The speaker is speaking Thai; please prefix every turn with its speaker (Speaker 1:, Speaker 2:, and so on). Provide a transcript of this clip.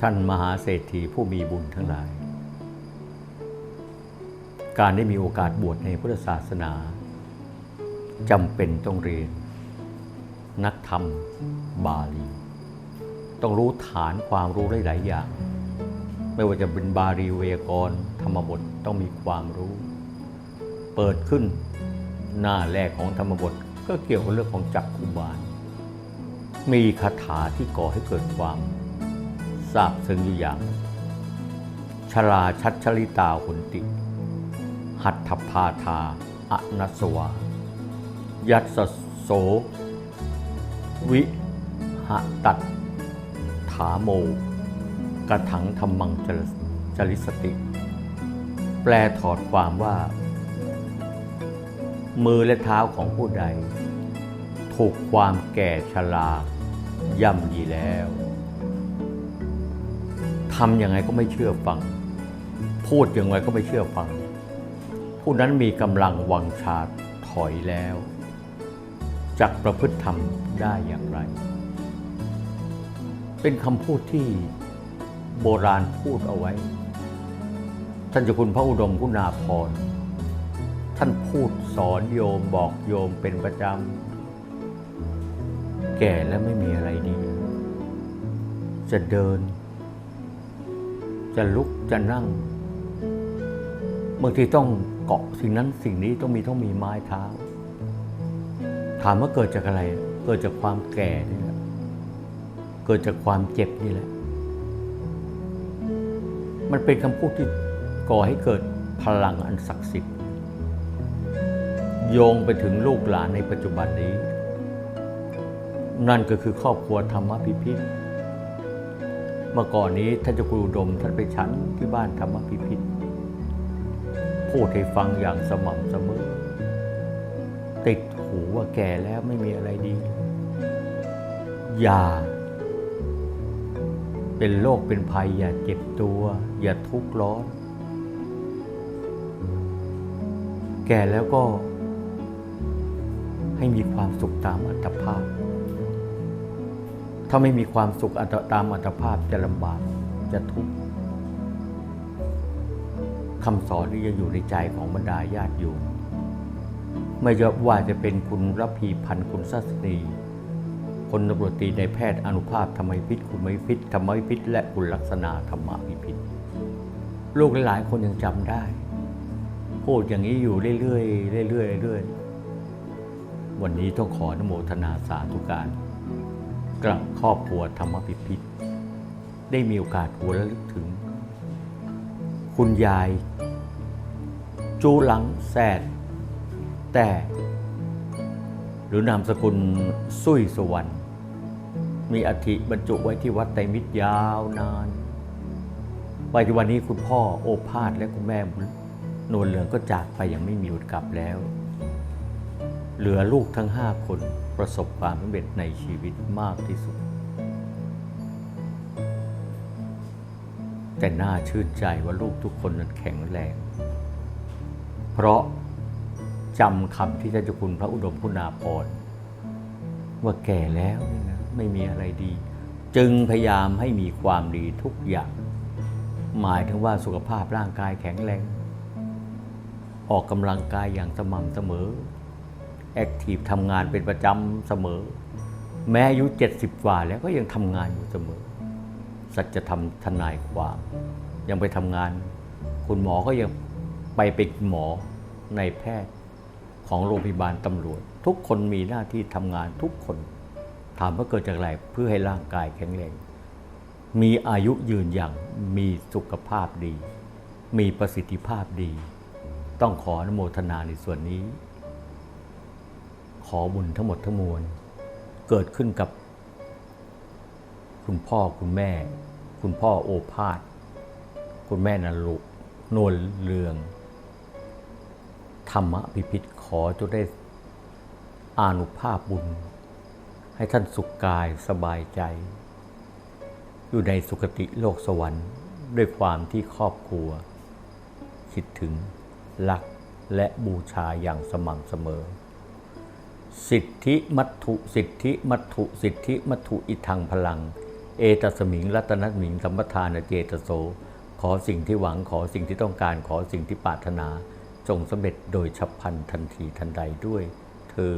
Speaker 1: ท่านมหาเศรษฐีผู้มีบุญทั้งหลาย การได้มีโอกาสบวชในพุทธศาสนาจำเป็นต้องเรียน นักธรรมบาลี ต้องรู้ฐานความรู้หลาย ๆ อย่าง ไม่ว่าจะเป็นบาลีเวกรณ์ธรรมบทต้องมีความรู้ เปิดขึ้นหน้าแรกของธรรมบทก็เกี่ยวกับเรื่องของจักคุบาล มีคาถาที่ก่อให้เกิดความ ทราบซึ้งอยู่อย่างชลาชัดชลิตาหุนติ หัตถพาธาอนัสวา ยัสสโส วิหตัดถาโม กระถังธรรมังจรจริสติ แปลถอดความว่า มือและเท้าของผู้ใด ถูกความแก่ชราย่ำยีแล้ว ทำยังไงก็ไม่เชื่อฟัง พูดยังไงก็ไม่เชื่อฟัง ผู้นั้นมีกำลังวังชาถอยแล้วจักประพฤติธรรมได้อย่างไร เป็นคำพูดที่โบราณพูดเอาไว้ ท่านเจ้าคุณพระอุดมคุณาพร ท่านพูดสอนโยมบอกโยมเป็นประจำ แก่แล้วไม่มีอะไรดี จะเดิน จะลุกจะนั่ง บางทีต้องเกาะสิ่งนั้นสิ่งนี้ต้องมีต้องมีไม้เท้า ถามว่าเกิดจากอะไร เกิดจากความแก่นี่แหละเกิดจากความเจ็บนี่แหละ มันเป็นคำพูดที่ก่อให้เกิดพลังอันศักดิ์สิทธิ์ โยงไปถึงลูกหลานในปัจจุบันนี้ นั่นก็คือครอบครัวธรรมพิพิธ เมื่อก่อนนี้ท่านเจ้าคุณอุดมท่านไปชั้นที่บ้านธรรมพิพิธพูดให้ฟังอย่างสม่ำเสมอ ติดหูว่าแก่แล้วไม่มีอะไรดี อย่า เป็นโรคเป็นภัย อย่าเจ็บตัว อย่าทุกข์ร้อน แก่แล้วก็ให้มีความสุขตามอัตภาพาไม่มีความสุขตามอัตภาพจะลำบากจะทุกข์คำสอนนี้ยังอยู่ในใจของบรรดาญาติโยมไม่ว่าจะเป็นคุณรพีพันคุณสัสนีคนตำรวจตีในแพทย์อนุภาพธรรมพิษคุณไม่พิษธรรมพิษและคุณลักษณะธรรมพิพิษลูกหลายคนยังจำได้พูดอย่างนี้อยู่เรื่อยๆเรื่อยๆเรื่อยๆวันนี้ต้องขออนโมทนาสาธุการ กับครอบครัวธรรมพิพิธได้มีโอกาสหัวระลึกถึง คุณยาย จูหลังแซดแต่ หรือนามสกุลสุยสวรรค์มีอัฐิบรรจุไว้ที่วัดไตรมิตรยาวนานปัจจุบันนี้คุณพ่อโอภาสและคุณแม่นวลเหลืองก็จากไปอย่างไม่มีวันกลับแล้ว เหลือลูกทั้งห้าคนประสบความสำเร็จในชีวิตมากที่สุด แต่น่าชื่นใจว่าลูกทุกคนนั้นแข็งแรง เพราะจำคำที่ท่านเจ้าคุณพระอุดมคุณาภรว่าแก่แล้วนี่นะไม่มีอะไรดี จึงพยายามให้มีความดีทุกอย่าง หมายถึงว่าสุขภาพร่างกายแข็งแรง ออกกำลังกายอย่างสม่ำเสมอ แอคทีฟทำงานเป็นประจำเสมอ แม้อายุ 70 กว่าแล้วก็ยังทำงานอยู่เสมอ สัจธรรมทนายความ ยังไปทำงาน คุณหมอก็ยังไปเป็นหมอในแพทย์ของโรงพยาบาลตำรวจ ทุกคนมีหน้าที่ทำงานทุกคนถามว่าเกิดจากอะไรเพื่อให้ร่างกายแข็งแรง มีอายุยืนอย่างมีสุขภาพดี มีประสิทธิภาพดี ต้องขออนุโมทนาในส่วนนี้ ขอบุญทั้งหมดทั้งมวล เกิดขึ้นกับ คุณพ่อคุณแม่ คุณพ่อโอภาสคุณแม่นรุนวลเรือง ธรรมะพิพิธขอจงได้อานุภาพบุญ ให้ท่านสุขกายสบายใจ อยู่ในสุคติโลกสวรรค์ด้วยความที่ครอบครัว คิดถึงรักและบูชาอย่างสม่ำเสมอ สิทธิมัตถุสิทธิมัตถุสิทธิมัตถุอิทังพลัง เอตสมิงรัตนสมิงสัมปทานเจตโส ขอสิ่งที่หวังขอสิ่งที่ต้องการขอสิ่งที่ปรารถนา จงสำเร็จโดยฉับพลันทันทีทันใดด้วย เธอ